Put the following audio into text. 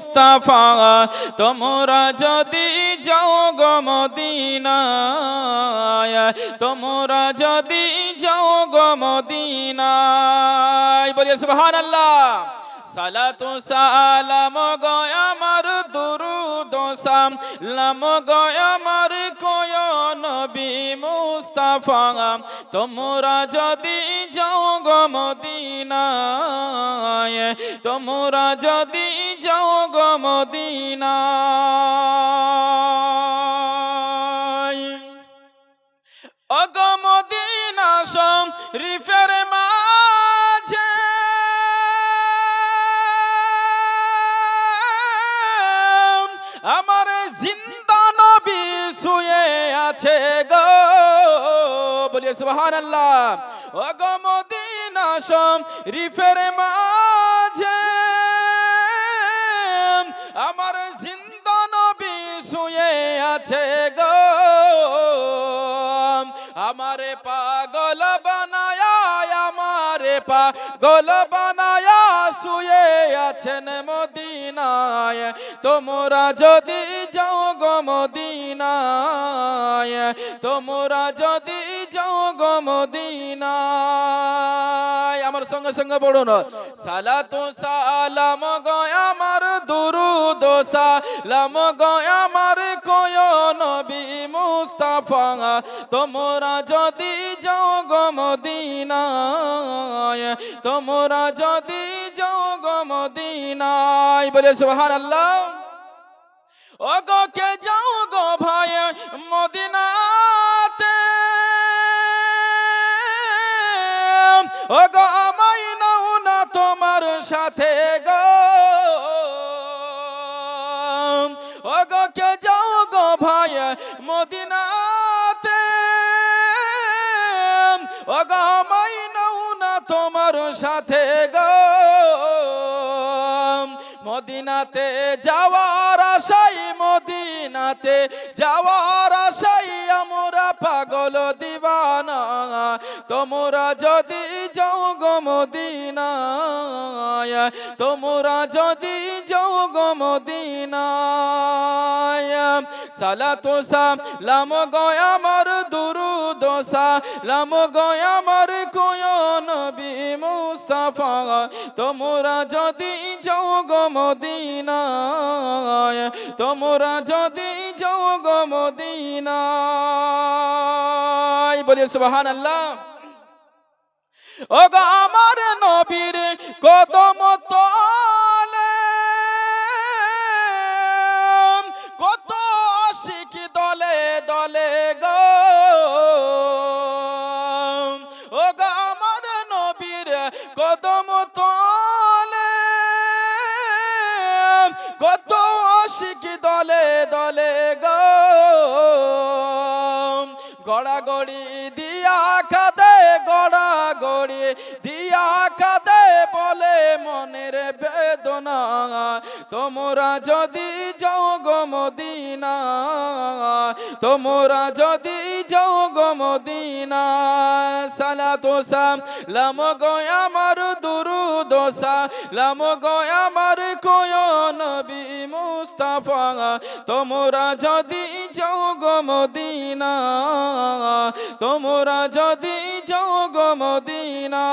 মুস্তাফা, তোমরা যদি যাও গো মদিনায়, তোমরা যদি যাও গো মদিনায়। বলিয়ে সুবহানাল্লাহ। সালাতু সালাম গয় আমার দুরুদ সালাম গয় আমার কয় নবী মুস্তাফা, তোমরা যদি যাও গো মদিনায়, তোমরা যদি যাও গো মদিনায় অগমদিনা সম রিফের মাঝে। আমার জিন্দা নবী শুয়ে আছে গো। বলিয়ে সুবহানাল্লাহ। অগমদিনা সম রিফের মাঝে। আছে গো। আমারে পাগল বানায়া, আমারে পাগল বানায়া শুয়ে আছেন মদিনায়। তোমরা যদি যাও গো মদিনায়, তোমরা যদি যাও গো মদিনায়। আমার সঙ্গে সঙ্গে পড়ুন সালাতু সালাম গয় সালাম আমার কয় নবী মুস্তাফা, তোমরা যদি যাও গো মদিনায়, তোমরা যদি যাও গো মদিনায়, বলে সুবহানাল্লাহ। ও গো কে যাও গো ভাই মদিনাতে? ও গো আমায় না তোমার সাথে গো। আমায় নাও না তোমার সাথে গো। মদিনাতে যাওয়ার আশাই মদিনাতে যাওয়ার আশাই আমরা পাগল দিবানা। তোমরা যদি যাও গো মদিনায় তোমরা যদি যাও গো মদিনায়, সালাতু সালাম গয় আমার দুরুদ সালাম গয় আমার কোয় নবী মুস্তাফা, তোমরা যদি যাও গো মদিনায়, তোমরা যদি যাও গো মদিনায়, বলি সুবহানাল্লাহ। ও গো আমার নবীর কদম দলে গো। ও গো আমার নবীর কদম তলে, কত আশিক দলে দলে গো। গড়াগড়ি দিয়া কাঁদে গড়াগড়ি দিয়া কাঁদে তোমরা যদি যাও গো মদিনা, তোমরা যদি যাও গো মদিনা, সালাতু সালাম গো আমার দুরুদ সালাম গো আমার কোয় নবী মুস্তাফা, তোমরা যদি যাও গো মদিনা, তোমরা যদি যাও গো মদিনা।